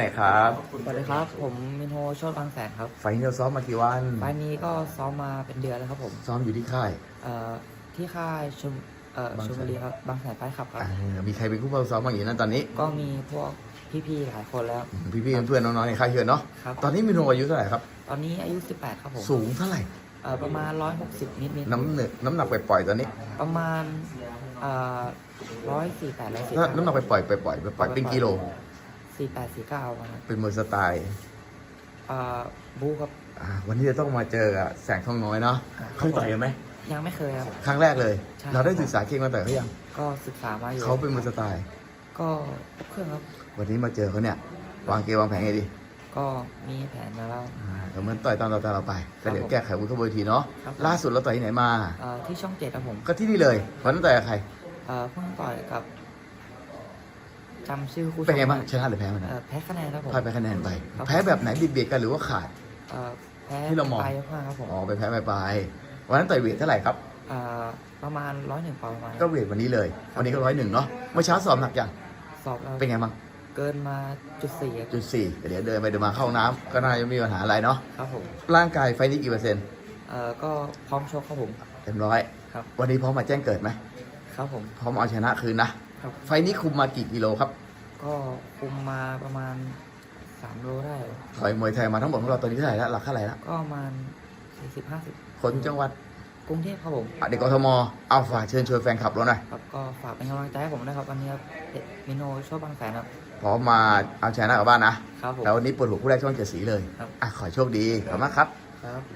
ไหนครับ สวัสดีครับ ผมมินโฮโชดบางแสนครับไฟล์นี้เราซ้อมมากี่วันไฟล์นี้ก็ซ้อมมาเป็นเดือนแล้วครับผมซ้อมอยู่ที่ค่าย เอ่อที่ค่ายชมเอ่อบางแสน ชมบุรีครับบางแสนไฟล์ขับครับ อ่ามีใครเป็นคู่เป้าซ้อมบ้างอยู่นั่นตอนนี้ก็มีพวกพี่ๆหลายคนแล้ว พี่ๆเพื่อนๆน้องๆในค่ายเชิญเนาะ ครับ ตอนนี้มีนงอายุเท่าไหร่ครับ ตอนนี้อายุ 18 ครับผมสูงเท่าไหร่ เอ่อประมาณ 160 นิดน้ำหนักน้ำหนักไปปล่อยๆตอนนี้ๆประมาณเอ่อ148ถ้า149น้ำหนักไปปล่อยไปปล่อยไปปล่อยเป็นกิโล 48 49ประมาณนั้นเป็นมวยสไตล์เอ่อบูครับอ่าวันนี้จะต้องมาเจอกับแสงทองน้อยเนาะเคยต่อยกันไหมยังไม่เคยครับ ครั้งแรกเลย ใช่ เราได้ศึกษาเก่งมาต่อยเขายังก็ศึกษามาอยู่เขาเป็นมวยสไตล์ ก็ครบเครื่องครับ วันนี้มาเจอเขาเนี่ยวางเกมวางแผนไงดีก็มีแผนมาแล้ว อ่าเดี๋ยวเหมือนต่อยตอนเราตอนเราไปก็เดี๋ยวครับผมแก้ไขวุ้นขบวนทีเนาะครับล่าสุดเราต่อยที่ไหนมาเอ่อที่ช่องเจ็ดครับผมก็ที่นี่เลยวันนั้นต่อยกับใครเอ่อเพิ่งต่อยกับ จำชื่อคู่ชกเป็นไงบ้างม่ชนะหรือแพ้มันนะเอ่อแพ้คะแนนครับผมพลาดไปคะแนนไป ครับ แพ้แบบไหนเบียดๆกันหรือว่าขาด เอ่อแพ้ที่เรามอง ไปยกห้าครับผมอ๋อไปแพ้ไปไปวันนั้นต่อยเวทเท่าไหร่ครับ เอ่อประมาณร้อยหนึ่งปอนด์ประมาณก็เวทวันนี้เลย วันนี้ก็ร้อยหนึ่งเนาะเมื่อเช้าสอบหนักยังสอบแล้วเป็นไงบ้างเกินมาจุดสี่จุดสี่เดี๋ยวเดินไปเดินมาเข้าห้องน้ำก็น่าจะไม่มีปัญหาอะไรเนาะครับผมร่างกายไฟนี้กี่เปอร์เซ็นต์เอ่อก็พร้อมชกครับผม เต็มร้อยครับ วันนี้พร้อมมาแจ้งเกิดไหมครับผมพร้อมเอาชนะคืนนะ ครับ ไฟนี้คุมมากี่กิโลครับ ก็คุมมาประมาณสามโลได้ ต่อยมวยไทยมาทั้งหมดของเราตอนนี้เท่าไหร่แล้วหลักเท่าไหร่แล้วก็ประมาณสี่สิบห้าสิบคนจังหวัดกรุงเทพครับผมอะเด็กกทมเอาฝากเชิญชวนแฟนคลับเราหน่อยครับก็ฝากเป็นกำลังใจให้ผมนะครับวันนี้ครับเด็กมิโนโชดบางแสนครับ พร้อมมาเอาชนะกลับบ้านนะครับผม แล้ววันนี้เปิดหัวผู้แรกช่องเจ็ดสีเลยครับ อะขอให้โชคดีขอบคุณมากครับ ครับ